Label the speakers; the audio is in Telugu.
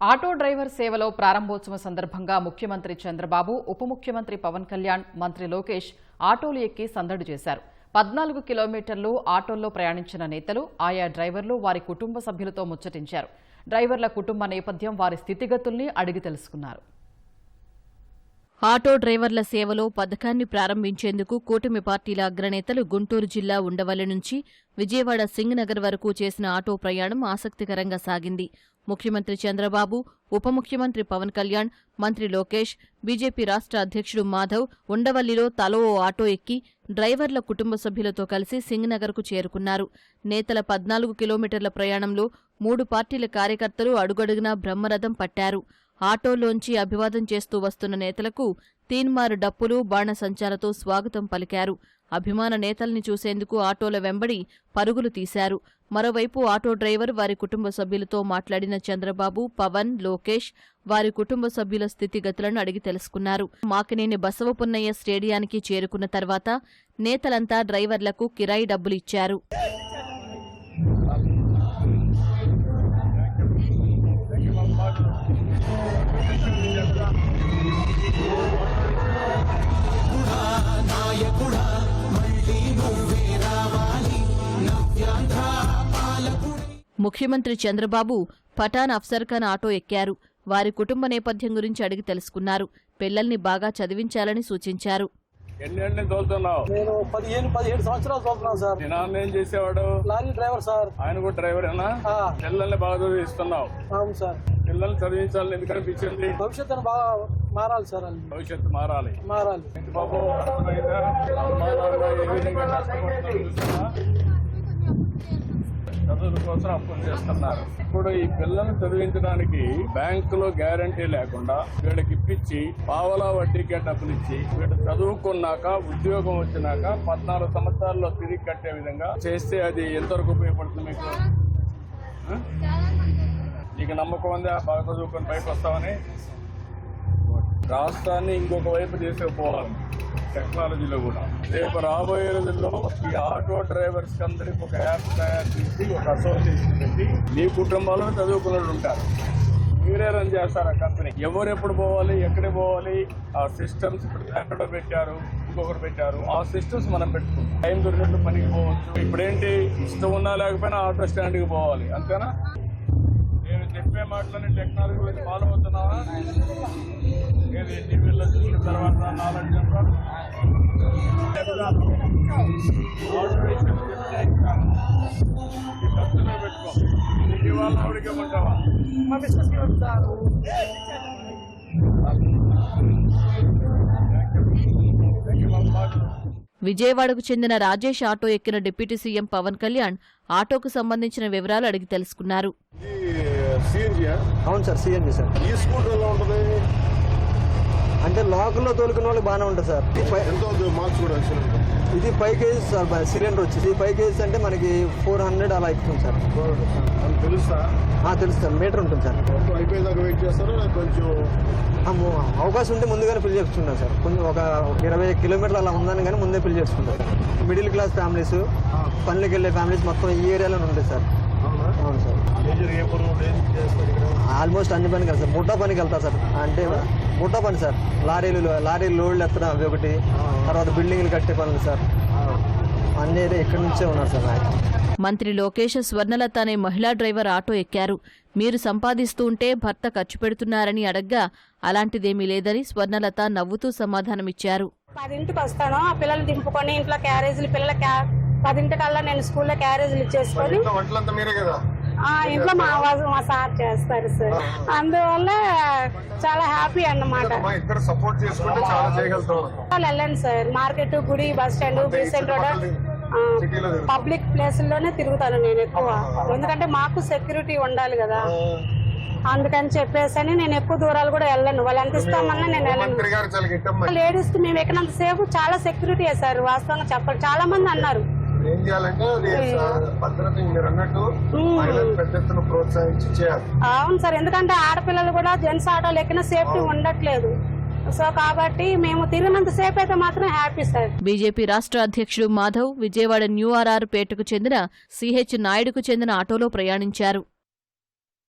Speaker 1: ఆటో డ్రైవర్ సేవలో ప్రారంభోత్సవం సందర్భంగా ముఖ్యమంత్రి చంద్రబాబు ఉప ముఖ్యమంత్రి పవన్ కళ్యాణ్ మంత్రి లోకేష్ ఆటోలు ఎక్కి సందడి చేశారు. పద్నాలుగు కిలోమీటర్లు ఆటోల్లో ప్రయాణించిన నేతలు ఆయా డ్రైవర్లు వారి కుటుంబ సభ్యులతో ముచ్చటించారు. డ్రైవర్ల కుటుంబ నేపథ్యం వారి స్థితిగతుల్ని అడిగి తెలుసుకున్నారు.
Speaker 2: ఆటో డ్రైవర్ల సేవలో పథకాన్ని ప్రారంభించేందుకు కూటమి పార్టీల అగ్రనేతలు గుంటూరు జిల్లా ఉండవల్లి నుంచి విజయవాడ సింగ్ నగర్ వరకు చేసిన ఆటో ప్రయాణం ఆసక్తికరంగా సాగింది. ముఖ్యమంత్రి చంద్రబాబు ఉప ముఖ్యమంత్రి పవన్ కళ్యాణ్ మంత్రి లోకేష్ బీజేపీ రాష్ట్ర అధ్యక్షుడు మాధవ్ ఉండవల్లిలో తలో ఓ ఆటో ఎక్కి డ్రైవర్ల కుటుంబ సభ్యులతో కలిసి సింగ్నగర్కు చేరుకున్నారు. నేతల పద్నాలుగు కిలోమీటర్ల ప్రయాణంలో మూడు పార్టీల కార్యకర్తలు అడుగడుగునా బ్రహ్మరథం పట్టారు. ఆటోలోంచి అభివాదం చేస్తూ వస్తున్న నేతలకు తీన్మారు డప్పులు బాణసంచాలతో స్వాగతం పలికారు. అభిమాన నేతల్ని చూసేందుకు ఆటోల వెంబడి పరుగులు తీశారు. మరోవైపు ఆటో డ్రైవర్ వారి కుటుంబ సభ్యులతో మాట్లాడిన చంద్రబాబు పవన్ లోకేష్ వారి కుటుంబ సభ్యుల స్థితిగతులను అడిగి తెలుసుకున్నారు. మాకినేని బసవపున్నయ్య స్టేడియానికి చేరుకున్న తర్వాత నేతలంతా డ్రైవర్లకు కిరాయి డబ్బులు ఇచ్చారు. ముఖ్యమంత్రి చంద్రబాబు పఠాన్ అఫ్సర్ ఖాన్ ఆటో ఎక్కారు. వారి కుటుంబ నేపథ్యం గురించి అడిగి తెలుసుకున్నారు. పిల్లల్ని బాగా చదివించాలని సూచించారు.
Speaker 3: ఎన్ని తోలుతున్నావు?
Speaker 4: నేను పదిహేను పదిహేడు సంవత్సరాలు చదువుతున్నాను సార్.
Speaker 3: మీ నాన్న ఏం చేసేవాడు?
Speaker 4: Lorry driver sir.
Speaker 3: ఆయన కూడా డ్రైవరేనా?
Speaker 4: ఆ,
Speaker 3: పిల్లల్ని బాగా చదివిస్తున్నావు.
Speaker 4: అవును సార్.
Speaker 3: పిల్లల్ని చదివించాలని ఎందుకు అనిపించింది
Speaker 4: భవిష్యత్తును బాగా మారాలి సార్
Speaker 3: భవిష్యత్తు మారాలి.
Speaker 4: మారాలి.
Speaker 3: బాబు? ఏ విధంగా? చదువుల కోసం అప్పులు చేస్తున్నారు. ఇప్పుడు ఈ పిల్లల్ని చదివించడానికి బ్యాంకులో గ్యారంటీ లేకుండా వీళ్ళకి ఇప్పించి పావలా వడ్డీకే డబ్బులు ఇచ్చి వీళ్ళు చదువుకున్నాక ఉద్యోగం వచ్చినాక పద్నాలుగు సంవత్సరాల్లో తిరిగి కట్టే విధంగా చేస్తే అది ఎంతవరకు ఉపయోగపడుతుంది మీకు? నీకు నమ్మకం ఉందా? బాగా చదువుకొని పైకి వస్తామని రాష్ట్రాన్ని ఇంకొక వైపు తీసుకుపోవాలి. టెక్నాలజీలో కూడా. రేపు రాబోయే రోజుల్లో ఈ ఆటో డ్రైవర్స్ అందరికి ఒక యాప్ తయారు చేసి ఒక అసోసియేషన్ పెట్టి మీ కుటుంబాల్లో చదువుకున్నట్టు ఉంటారు. మీరే రన్ చేస్తారు ఆ కంపెనీ. ఎవరు ఎప్పుడు పోవాలి ఎక్కడికి పోవాలి ఆ సిస్టమ్స్ ఇప్పుడు ఎక్కడ పెట్టారు ఇంకొకటి పెట్టారు. ఆ సిస్టమ్స్ మనం పెట్టుకుంటాం. టైం దొరికినట్టు పనికి పోవచ్చు. ఇప్పుడేంటి? ఇష్టం ఉన్నా లేకపోయినా ఆటో స్టాండ్కి పోవాలి. అంతేనా? చెప్పే మాటలని టెక్నాలజీ గురించి ఫాలో అవుతున్నావా? ఏది టీవీలో చూసిన తర్వాత నాలెడ్జ్ ఖర్చులో పెట్టుకో నీకు ఇవాళ
Speaker 2: విజయవాడకు చెందిన రాజేష్ ఆటో ఎక్కిన డిప్యూటీ సీఎం పవన్ కళ్యాణ్ ఆటోకు సంబంధించిన వివరాలు అడిగి తెలుసుకున్నారు.
Speaker 5: సిఎన్జి
Speaker 4: అవును సార్ సిఎన్జి సార్.
Speaker 5: ఈ స్కూటర్ ఎలా ఉంటుంది?
Speaker 4: అంటే లోకల్లో తోలుకున్న వాళ్ళకి బాగానే ఉంటుంది సార్.
Speaker 5: ఎంత అవుతుంది మార్క్స్ కూడా
Speaker 4: ఇది ఫైవ్ కేజీస్ సార్ సిలిండర్ వచ్చేసి. ఫైవ్ కేజీస్ అంటే మనకి ఫోర్ హండ్రెడ్ అలా ఎక్కుతుంది సార్.
Speaker 5: అని తెలుసా
Speaker 4: సార్. మీటర్ ఉంటుంది సార్.
Speaker 5: అయిపోయేదాకా వెయిట్ చేస్తారా? కొంచెం
Speaker 4: అవకాశం ఉంటే ముందుగానే ఫిల్ చేసుకుంటాం సార్. కొంచెం ఒక ఇరవై కిలోమీటర్లు అలా ఉందని కానీ ముందే ఫిల్ చేసుకుంటాం మిడిల్ క్లాస్ ఫ్యామిలీస్ పనులకు వెళ్ళే ఫ్యామిలీస్ మొత్తం ఈ ఏరియాలోనే ఉంటాయి సార్.
Speaker 5: అవునా?
Speaker 4: అవును సార్. ఆల్మోస్ట్ అన్ని పనికి వెళ్తారు ముఠా పనికి వెళ్తా సార్. అంటే ముఠా పని సార్. లారీలు లారీలు లోడ్లు ఎత్తడం అవి ఒకటి. తర్వాత బిల్డింగ్లు కట్టే పనులు సార్. అన్నీ ఇక్కడి నుంచే ఉన్నారు సార్ నాకు
Speaker 2: మంత్రి లోకేష్ స్వర్ణలత అనే మహిళా డ్రైవర్ ఆటో ఎక్కారు. మీరు సంపాదిస్తూ ఉంటే భర్త ఖర్చు పెడుతున్నారని అడగ్గా అలాంటిదేమీ లేదని స్వర్ణలత నవ్వుతూ సమాధానమిచ్చారు.
Speaker 6: పదింటికి వస్తాను. ఆ పిల్లలు దింపుకొని ఇంట్లో క్యారేజీలు పిల్లల క్యా పదింటికల్లా నేను స్కూల్లో క్యారేజీలు ఇచ్చేసుకొని
Speaker 5: ఇంట్లో
Speaker 6: మా మా సార్ చేస్తారు సార్. అందువల్ల చాలా హ్యాపీ అన్నమాట. వెళ్ళండి సార్. మార్కెట్ గుడి bus stand Besant road. Public ప్లేసుల్లోనే తిరుగుతాను నేను ఎక్కువ. ఎందుకంటే మాకు సెక్యూరిటీ ఉండాలి కదా. అందుకని చెప్పేసి అని నేను ఎక్కువ దూరాలు కూడా వెళ్ళను. వాళ్ళు ఎంత ఇస్తామన్నా నేను వెళ్ళను. లేడీస్ మేము ఎక్కినంత సేపు చాలా సెక్యూరిటీ వేశారు వాస్తవంగా చెప్పాలి చాలా మంది అన్నారు.
Speaker 5: ఏం చేయాలంటే అది భద్రత మీరు అన్నట్టు మహిళలు పెద్ద ఎత్తున ప్రోత్సహించి చేయాలి.
Speaker 6: అవును సార్ ఎందుకంటే ఆడపిల్లలు కూడా జెంట్స్ ఆటోలు ఎక్కిన సేఫ్టీ ఉండట్లేదు. సో కాబట్టి మేము తిరిగినంత సేపు అయితే మాత్రం హ్యాపీ సార్.
Speaker 2: బీజేపీ రాష్ట్ర అధ్యక్షుడు మాధవ్ విజయవాడ న్యూ ఆర్ఆర్ పేటకు చెందిన సిహెచ్ నాయుడుకు చెందిన ఆటోలో ప్రయాణించారు.